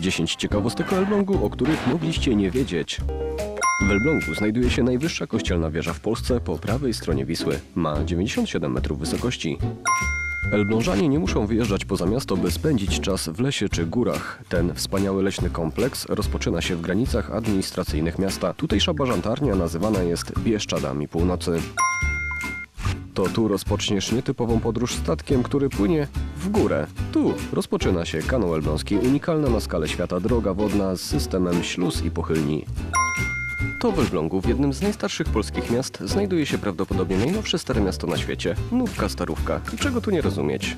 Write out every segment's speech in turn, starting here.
10 ciekawostek o Elblągu, o których mogliście nie wiedzieć. W Elblągu znajduje się najwyższa kościelna wieża w Polsce po prawej stronie Wisły. Ma 97 metrów wysokości. Elblążanie nie muszą wyjeżdżać poza miasto, by spędzić czas w lesie czy górach. Ten wspaniały leśny kompleks rozpoczyna się w granicach administracyjnych miasta. Tutejsza bażantarnia nazywana jest Bieszczadami Północy. To tu rozpoczniesz nietypową podróż statkiem, który płynie w górę. Tu rozpoczyna się kanał elbląski, unikalna na skalę świata droga wodna z systemem śluz i pochylni. To w Elblągu, w jednym z najstarszych polskich miast, znajduje się prawdopodobnie najnowsze stare miasto na świecie. Nówka Starówka. Czego tu nie rozumieć?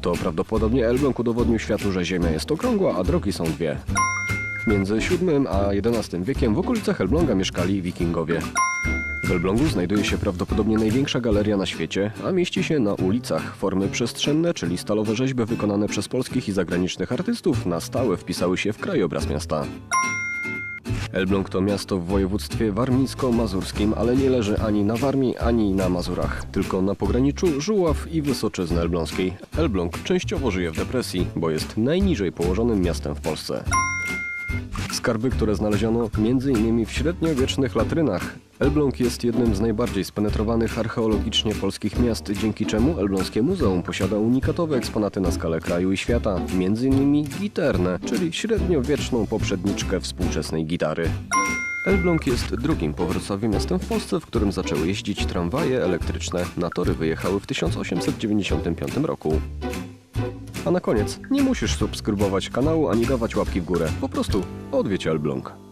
To prawdopodobnie Elbląg udowodnił światu, że Ziemia jest okrągła, a drogi są dwie. Między VII a XI wiekiem w okolicach Elbląga mieszkali wikingowie. W Elblągu znajduje się prawdopodobnie największa galeria na świecie, a mieści się na ulicach. Formy przestrzenne, czyli stalowe rzeźby wykonane przez polskich i zagranicznych artystów, na stałe wpisały się w krajobraz miasta. Elbląg to miasto w województwie warmińsko-mazurskim, ale nie leży ani na Warmii, ani na Mazurach, tylko na pograniczu Żuław i Wysoczyzny Elbląskiej. Elbląg częściowo żyje w depresji, bo jest najniżej położonym miastem w Polsce. Skarby, które znaleziono m.in. w średniowiecznych latrynach. Elbląg jest jednym z najbardziej spenetrowanych archeologicznie polskich miast, dzięki czemu Elbląskie Muzeum posiada unikatowe eksponaty na skalę kraju i świata, m.in. giternę, czyli średniowieczną poprzedniczkę współczesnej gitary. Elbląg jest drugim po miastem w Polsce, w którym zaczęły jeździć tramwaje elektryczne. Na tory wyjechały w 1895 roku. A na koniec, nie musisz subskrybować kanału ani dawać łapki w górę. Po prostu odwiedź Elbląg.